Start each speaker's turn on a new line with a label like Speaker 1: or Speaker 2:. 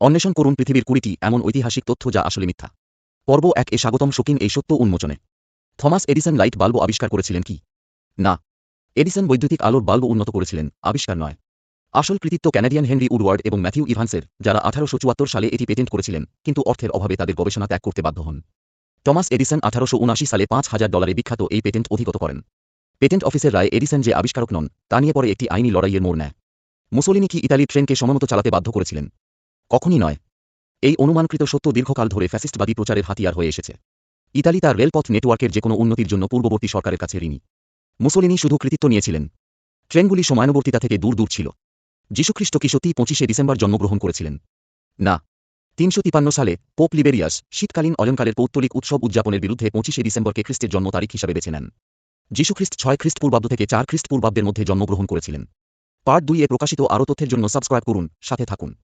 Speaker 1: অন্বেষণ করুন পৃথিবীর কুড়িটি এমন ঐতিহাসিক তথ্য যা আসলে মিথ্যা। পর্ব এক এ স্বাগতম শৌখিন এই সত্য উন্মোচনে। থমাস এডিসন লাইট বাল্ব আবিষ্কার করেছিলেন কি? না। এডিসন বৈদ্যুতিক আলোর বাল্ব উন্নত করেছিলেন, আবিষ্কার নয়। আসল কৃতিত্ব ক্যানাডিয়ান হেনরি উডওয়ার্ড এবং ম্যাথিউ ইভান্সের, যারা আঠারোশো চুয়াত্তর সালে এটি পেটেন্ট করেছিলেন, কিন্তু অর্থের অভাবে তাদের গবেষণা ত্যাগ করতে বাধ্য হন। টমাস এডিসন আঠারোশো উনআশি সালে পাঁচ হাজার ডলারে বিখ্যাত এই পেটেন্ট অধিগত করেন। পেটেন্ট অফিসের রায় এডিসন যে আবিষ্কারক নন, তা নিয়ে পরে একটি আইনি লড়াইয়ের মোড় নেয়। মুসোলিনি কি ইতালির ট্রেনকে সময়মতো চালাতে বাধ্য করেছিলেন? কখনই নয়। এই অনুমানকৃত সত্য দীর্ঘকাল ধরে ফ্যাসিস্টবাদী প্রচারের হাতিয়ার হয়ে এসেছে। ইতালি তার রেলপথ নেটওয়ার্কের যে কোনো উন্নতির জন্য পূর্ববর্তী সরকারের কাছে ঋণী। মুসোলিনি শুধু কৃতিত্ব নিয়েছিলেন। ট্রেনগুলি সময়ানুবর্তিতা থেকে দূর দূর ছিল। যীশুখ্রিস্ট কি পঁচিশে ডিসেম্বর জন্মগ্রহণ করেছিলেন? না। তিনশো তিপান্ন সালে পোপ লিবেরিয়াস শীতকালীন অয়নকালের পৌত্তলিক উৎসব উদযাপনের বিরুদ্ধে পঁচিশে ডিসেম্বরকে খ্রিস্টের জন্ম তারিখ হিসাবে বেছে নেন। যীশুখ্রিস্ট ছয় খ্রিস্টপূর্বাব্দ থেকে চার খ্রিস্টপূর্বাব্দের মধ্যে জন্মগ্রহণ করেছিলেন। পার্ট দুই এ প্রকাশিত আরও তথ্যের জন্য সাবস্ক্রাইব করুন, সাথে থাকুন।